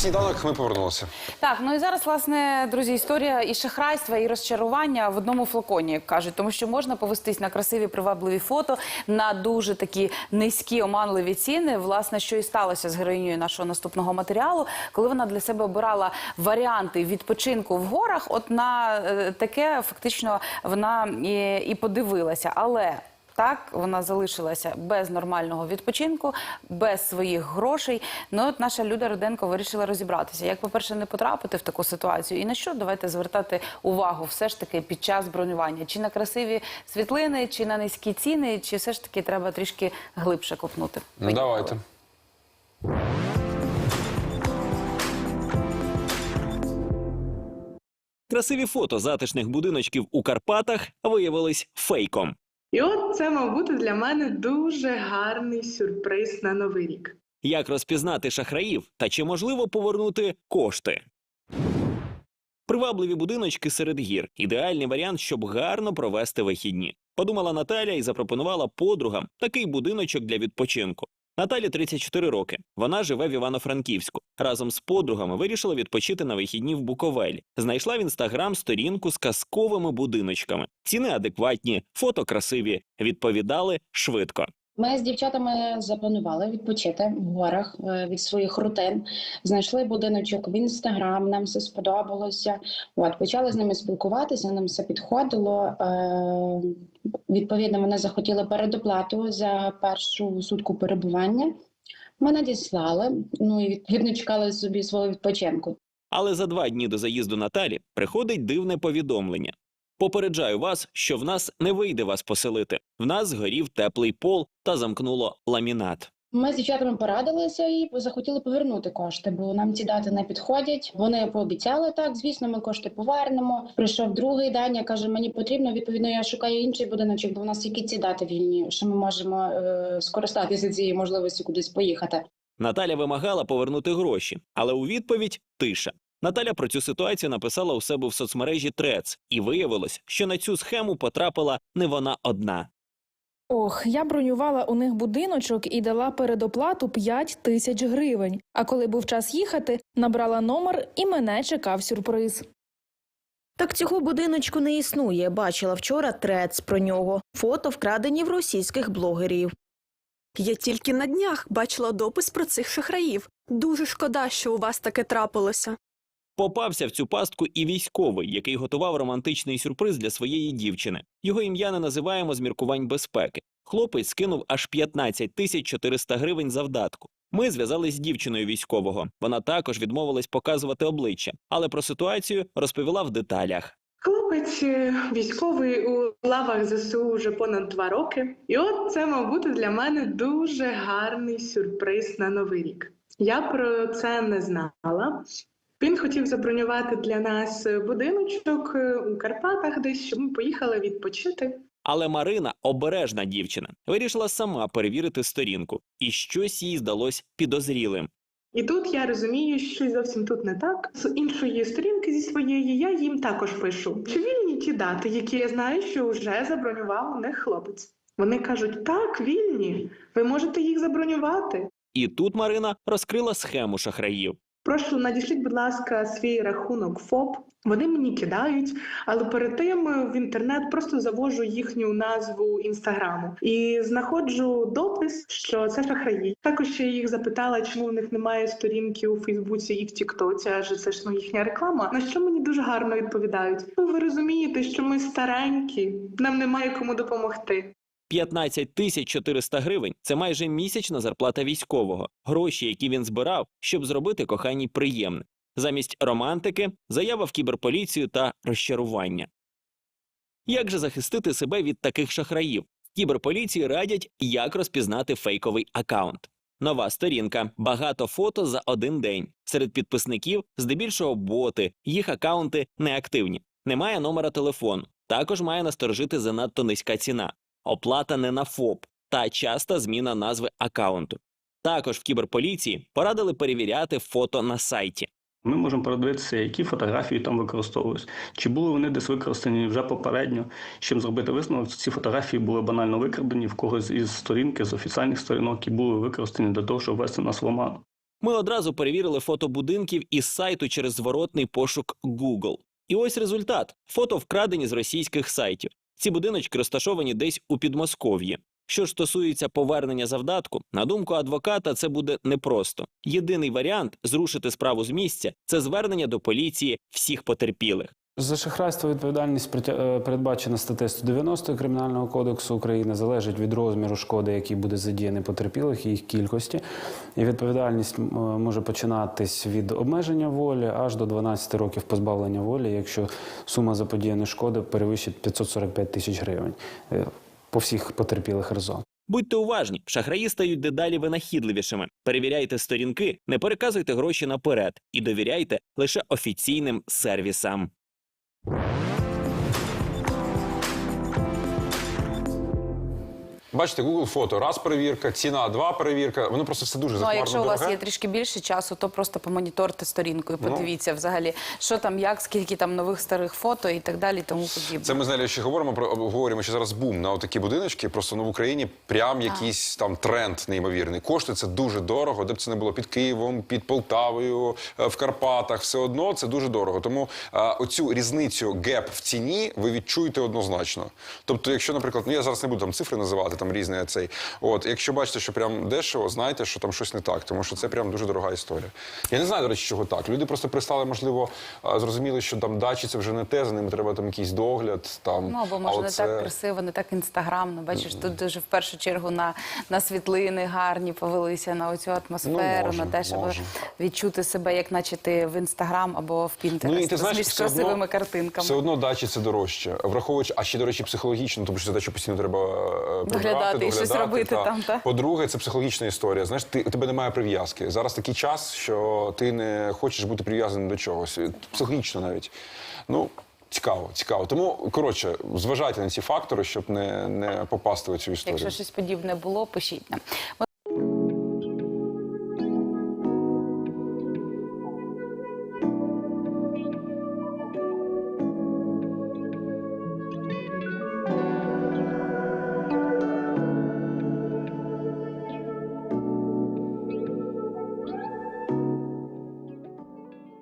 сніданок ми повернулися. Так, ну і зараз, власне, друзі, історія і шахрайства, і розчарування в одному флаконі, як кажуть, тому що можна повестись на красиві привабливі фото, на дуже такі низькі оманливі ціни. Власне, що і сталося з героїнею нашого наступного матеріалу, коли вона для себе обирала варіанти відпочинку в горах. От на е, таке фактично вона і, і подивилася, але. Так, вона залишилася без нормального відпочинку, без своїх грошей. Ну от наша Люда Руденко вирішила розібратися. Як, по-перше, не потрапити в таку ситуацію, і на що давайте звертати увагу все ж таки під час бронювання? Чи на красиві світлини, чи на низькі ціни, чи все ж таки треба трішки глибше копнути? Ну, давайте. Красиві фото затишних будиночків у Карпатах виявились фейком. І от це, мав бути для мене дуже гарний сюрприз на новий рік. Як розпізнати шахраїв та чи можливо повернути кошти? Привабливі будиночки серед гір ідеальний варіант, щоб гарно провести вихідні. Подумала Наталя і запропонувала подругам такий будиночок для відпочинку. Наталі 34 роки. Вона живе в Івано-Франківську. Разом з подругами вирішила відпочити на вихідні в Буковелі. Знайшла в інстаграм сторінку з казковими будиночками. Ціни адекватні, фото красиві. Відповідали швидко. Ми з дівчатами запланували відпочити в горах е, від своїх рутин. Знайшли будиночок в інстаграм. Нам все сподобалося. От почали з ними спілкуватися. Нам все підходило. Е, відповідно, вони захотіли передоплату за першу сутку перебування. Ми надіслали. Ну і відповідно чекали собі свого відпочинку. Але за два дні до заїзду Наталі приходить дивне повідомлення. Попереджаю вас, що в нас не вийде вас поселити. В нас згорів теплий пол та замкнуло ламінат. Ми з дівчатами порадилися і захотіли повернути кошти, бо нам ці дати не підходять. Вони пообіцяли так. Звісно, ми кошти повернемо. Прийшов другий день. Я кажу, мені потрібно. Відповідно, я шукаю інший будиночок, бо в нас тільки ці дати вільні, що ми можемо е, скористатися цією можливістю кудись поїхати. Наталя вимагала повернути гроші, але у відповідь тиша. Наталя про цю ситуацію написала у себе в соцмережі Трец, і виявилось, що на цю схему потрапила не вона одна. Ох, я бронювала у них будиночок і дала передоплату 5 тисяч гривень. А коли був час їхати, набрала номер і мене чекав сюрприз. Так цього будиночку не існує. Бачила вчора трец про нього. Фото вкрадені в російських блогерів. Я тільки на днях бачила допис про цих шахраїв. Дуже шкода, що у вас таке трапилося. Попався в цю пастку і військовий, який готував романтичний сюрприз для своєї дівчини. Його ім'я не називаємо з міркувань безпеки. Хлопець скинув аж 15 тисяч 400 гривень завдатку. Ми зв'язались з дівчиною військового. Вона також відмовилась показувати обличчя, але про ситуацію розповіла в деталях. Хлопець е, військовий у лавах ЗСУ вже понад два роки. І от це, мав бути для мене дуже гарний сюрприз на новий рік. Я про це не знала. Він хотів забронювати для нас будиночок е, у Карпатах, десь щоб ми поїхали відпочити. Але Марина, обережна дівчина, вирішила сама перевірити сторінку, і щось їй здалось підозрілим. І тут я розумію, що зовсім тут не так. З іншої сторінки зі своєї я їм також пишу, чи вільні ті дати, які я знаю, що вже забронював у них хлопець. Вони кажуть, так, вільні, ви можете їх забронювати. І тут Марина розкрила схему шахраїв. Прошу, надішліть, будь ласка, свій рахунок ФОП. Вони мені кидають, але перед тим в інтернет просто завожу їхню назву інстаграму і знаходжу допис, що це шахраї. Також я їх запитала, чому в них немає сторінки у Фейсбуці і в Тіктоці, адже це ж ну, їхня реклама. На що мені дуже гарно відповідають. Ну ви розумієте, що ми старенькі, нам немає кому допомогти. 15 тисяч 400 гривень – це майже місячна зарплата військового, гроші, які він збирав, щоб зробити коханій приємне. Замість романтики – заява в кіберполіцію та розчарування. Як же захистити себе від таких шахраїв? Кіберполіції радять, як розпізнати фейковий акаунт. Нова сторінка, багато фото за один день. Серед підписників здебільшого боти, їх акаунти неактивні. Немає номера телефону. Також має насторожити занадто низька ціна. Оплата не на ФОП та часта зміна назви акаунту. Також в кіберполіції порадили перевіряти фото на сайті. Ми можемо передивитися, які фотографії там використовуються, чи були вони десь використані вже попередньо, щоб зробити висновок. Ці фотографії були банально викрадені в когось із сторінки з офіційних сторінок і були використані для того, щоб ввести нас в оману. Ми одразу перевірили фото будинків із сайту через зворотний пошук Google. І ось результат: фото вкрадені з російських сайтів. Ці будиночки розташовані десь у Підмосков'ї. Що ж стосується повернення завдатку, на думку адвоката, це буде непросто. Єдиний варіант зрушити справу з місця це звернення до поліції всіх потерпілих. За шахрайство відповідальність е, передбачена статтею 190 Кримінального кодексу України залежить від розміру шкоди, який буде задіяний потерпілих і їх кількості. І відповідальність е, може починатись від обмеження волі аж до 12 років позбавлення волі, якщо сума заподіяної шкоди перевищить 545 тисяч гривень е, по всіх потерпілих разом. Будьте уважні, шахраї стають дедалі винахідливішими. Перевіряйте сторінки, не переказуйте гроші наперед і довіряйте лише офіційним сервісам. you Бачите, Google фото, раз перевірка, ціна, два перевірка. Воно просто все дуже Ну а захмарно якщо у вас є трішки більше часу, то просто помоніторте сторінку і Ну. подивіться взагалі, що там, як, скільки там нових старих фото і так далі, тому подібне. Це ми з Нелею ще говоримо про говоримо, що зараз бум на такі будиночки. Просто ну в Україні прям якийсь там тренд неймовірний. Коштує це дуже дорого, де б це не було під Києвом, під Полтавою, е, в Карпатах. Все одно це дуже дорого. Тому е, оцю різницю геп в ціні ви відчуєте однозначно. Тобто, якщо, наприклад, ну я зараз не буду там цифри називати, там різні цей. От, якщо бачите, що прям дешево, знайте, що там щось не так, тому що це прям дуже дорога історія. Я не знаю, до речі, чого так. Люди просто пристали, можливо, зрозуміли, що там дачі це вже не те, за ними треба там якийсь догляд. Там Ну, або може не оце- так красиво, не так інстаграмно. Бачиш, тут дуже в першу чергу на, на світлини гарні повелися, на оцю атмосферу, може, на те, щоб може. відчути себе, як наче ти в інстаграм або в Пінтерест. Ну і ти знаєш, з все красивими одно, картинками. Все одно дачі це дорожче. Враховуючи, а ще, до речі, психологічно, тому що за дачу постійно треба е, прибирати, Доглядати і щось робити та. там, та. По-друге, це психологічна історія. Знаєш, ти, у тебе немає прив'язки. Зараз такий час, що ти не хочеш бути прив'язаним до чогось. Психологічно навіть. Ну, цікаво, цікаво. Тому, коротше, зважайте на ці фактори, щоб не, не попасти в цю історію. Якщо щось подібне було, пишіть нам.